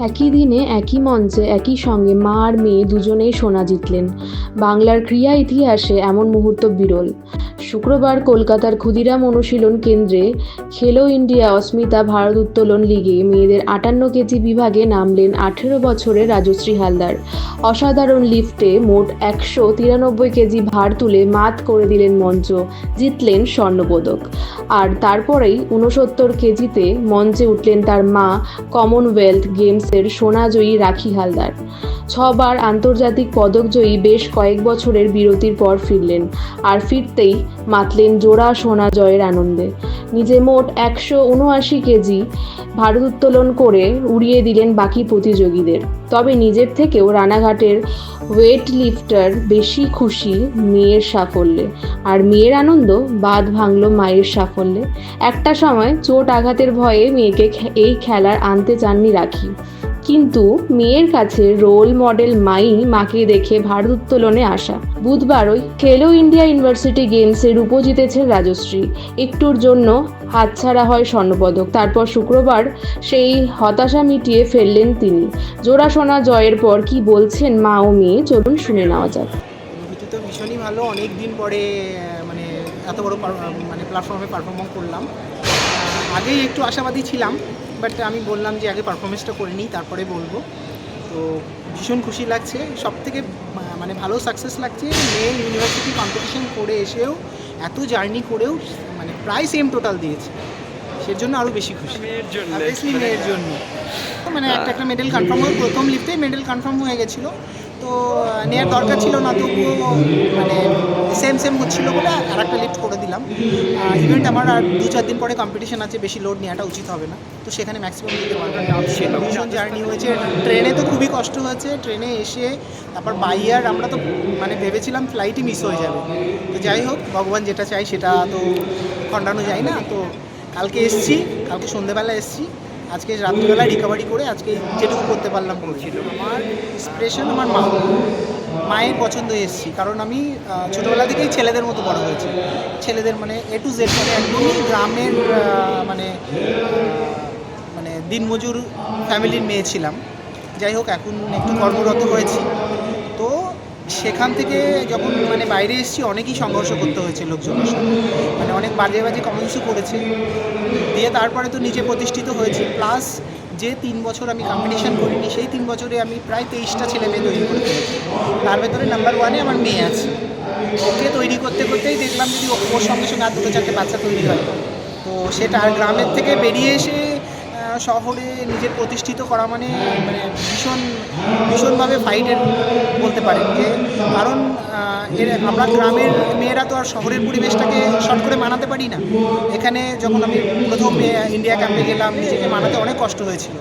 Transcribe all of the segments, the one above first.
একই দিনে, একই মঞ্চে, একই সঙ্গে মা আর মেয়ে দুজনেই সোনা জিতলেন। বাংলার ক্রীড়া ইতিহাসে এমন মুহূর্ত বিরল। শুক্রবার কলকাতার ক্ষুদিরাম অনুশীলন কেন্দ্রে খেলো ইন্ডিয়া অস্মিতা ভারত উত্তোলন লিগে মেয়েদের আটান্ন কেজি বিভাগে নামলেন আঠেরো বছরের রাজশ্রী হালদার। অসাধারণ লিফটে মোট একশো তিরানব্বই কেজি ভার তুলে মাত করে দিলেন মঞ্চ, জিতলেন স্বর্ণপদক। আর তারপরেই ঊনসত্তর কেজিতে মঞ্চে উঠলেন তার মা, কমনওয়েলথ গেমসের সোনাজয়ী রাখি হালদার। ছবার আন্তর্জাতিক পদকজয়ী বেশ কয়েক বছরের বিরতির পর ফিরলেন আর ফিরতেই মাতলেন জোড়া সোনা জয়ের আনন্দে। নিজে মোট একশো উনআশি কেজি ভারত উত্তোলন করে উড়িয়ে দিলেন বাকি প্রতিযোগীদের। তবে নিজের থেকেও রানাঘাটের ওয়েট লিফটার বেশি খুশি মেয়ের সাফল্যে। আর মেয়ের আনন্দ বাদ ভাঙল মায়ের সাফল্যে। একটা সময় চোট আঘাতের ভয়ে মেয়েকে এই খেলার আনতে চাননি রাখি। কিন্তু মেয়ের কাছে রোল মডেল মাই মাকে দেখে ভারোত্তোলনে আসা। বুধবার ওই খেলো ইন্ডিয়া ইউনিভার্সিটি গেমসে রূপো জিতেছেন রাজশ্রী। একটুর জন্য হাতছাড়া হয় স্বর্ণপদক। তারপর শুক্রবার সেই হতাশা মিটিয়ে ফেললেন তিনি। জোড়া সোনা জয়ের পর কি বলছেন মা ও মেয়ে, চলুন শুনে নেওয়া যাক। ভীষণই ভালো। অনেক দিন পরে মানে এত বড় মানে প্ল্যাটফর্মে পারফর্ম করলাম। আগেই একটু আশাবাদী ছিলাম। বাট আমি বললাম যে আগে পারফরমেন্সটা করে নিই তারপরে বলব। তো ভীষণ খুশি লাগছে। সব থেকে মানে ভালো সাকসেস লাগছে মেয়ে ইউনিভার্সিটি কম্পিটিশন করে এসেও এত জার্নি করেও মানে প্রায় সেম টোটাল দিয়েছে। সেজন্য আরও বেশি খুশি। মেয়ের জন্য অবভিয়াসলি মেয়ের জন্য। মানে একটা একটা মেডেল কনফার্ম হয়ে প্রথম লিফটে মেডেল কনফার্ম হয়ে গেছিল। তো নেওয়ার দরকার ছিল না তবুও মানে সেম সেম হচ্ছিল বলে আর একটা লিফট করে দিলাম। ইভেন্ট আমার আর দু চার দিন পরে কম্পিটিশন আছে বেশি লোড নেওয়াটা উচিত হবে না। তো সেখানে ম্যাক্সিমাম দিতে পারব। ভীষণ জার্নি হয়েছে। ট্রেনে তো খুবই কষ্ট হয়েছে। ট্রেনে এসে তারপর বাইয়ার আমরা তো মানে ভেবেছিলাম ফ্লাইটই মিস হয়ে যাবে। তো যাই হোক ভগবান যেটা চাই সেটা তো খণ্ডানো যায় না। তো কালকে এসছি কালকে সন্ধেবেলা এসছি। আজকে রাত্রিবেলা রিকভারি করে আজকে যেটুকু করতে পারলাম করেছিল। আমার ইন্সপিরেশন আমার মা। মায়ের পছন্দ এসেছি, কারণ আমি ছোটোবেলা থেকেই ছেলেদের মতো বড় হয়েছি। ছেলেদের মানে এ টু জেড মানে একদমই গ্রামের মানে মানে দিনমজুর ফ্যামিলির মেয়ে ছিলাম। যাই হোক, এখন একটু কর্মরত হয়েছি। তো সেখান থেকে যখন মানে বাইরে এসেছি, অনেকই সংঘর্ষ করতে হয়েছে লোকজনের সাথে। মানে অনেক বাজে বাজে কমেন্টসও করেছে। দিয়ে তারপরে তো নিজে প্রতিষ্ঠিত হয়েছে। প্লাস যে তিন বছর আমি কম্পিটিশন করিনি, সেই তিন বছরে আমি প্রায় তেইশটা ছেলে মেয়ে তৈরি করে তার ভেতরে নাম্বার ওয়ানে আমার মেয়ে আছে। ওকে তৈরি করতে করতেই দেখলাম যদি ওর সঙ্গে সঙ্গে আর দুটো চারটে বাচ্চা তৈরি হয়। তো সেটা আর গ্রামের থেকে বেরিয়ে এসে শহরে নিজের প্রতিষ্ঠিত করা মানে মানে ভীষণ ভীষণভাবে ফাইটের বলতে পারেন যে কারণ এর আমরা গ্রামের মেয়েরা তো আর শহরের পরিবেশটাকে শর্ট করে মানাতে পারি না। এখানে যখন আমি প্রথম ইন্ডিয়া ক্যাম্পে গেলাম, নিজেকে মানাতে অনেক কষ্ট হয়েছিল।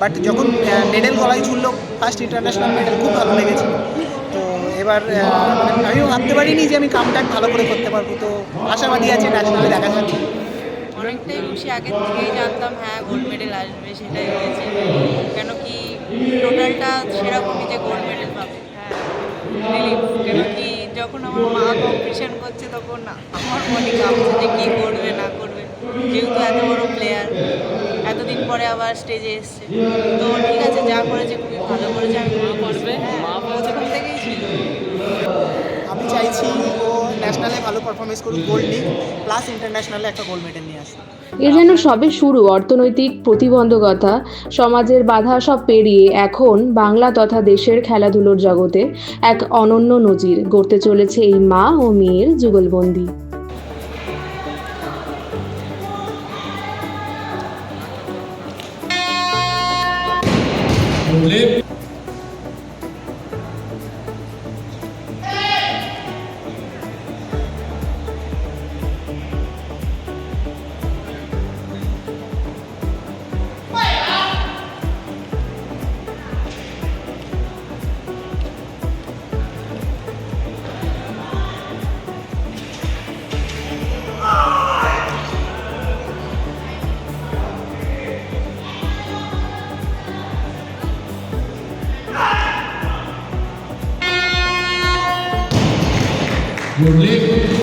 বাট যখন মেডেল গলায় ঝুললো ফার্স্ট ইন্টারন্যাশনাল মেডেল খুব ভালো লেগেছে। তো এবার মানে আমিও ভাবতে পারিনি যে আমি কামটা ভালো করে করতে পারব। তো আশাবাদী আছে ন্যাশনালে দেখা যাচ্ছে অনেকটাই খুশি। আগের থেকেই জানতাম হ্যাঁ গোল্ড মেডেল আসবে, সেটাই হয়েছে। কেন কি টোটালটা সেরকমই যে গোল্ড মেডেল পাবে। কেন কি যখন আমার মা কম্পিটিশন করছে তখন আমার মনে কাঁপছে যে কী করবে, না করবে। যেহেতু এত বড় প্লেয়ার এতদিন পরে আবার স্টেজে এসছে। তো ঠিক আছে, যা করেছে খুবই ভালো করেছে, আমি করবে। মা প্রথম থেকেই ছিল। আমি চাইছি ন্যাশনালে ভালো পারফরমেন্স করুক গোল্ড নিক প্লাস ইন্টারন্যাশনালে একটা গোল্ড মেডেল নিয়ে আসুক। এ যেন সবে শুরু, অর্থনৈতিক প্রতিবন্ধকতা, সমাজের বাধা সব পেরিয়ে এখন বাংলা তথা দেশের খেলাধুলোর জগতে এক অনন্য নজির গড়তে চলেছে এই মা ও মেয়ের যুগলবন্দি। your leg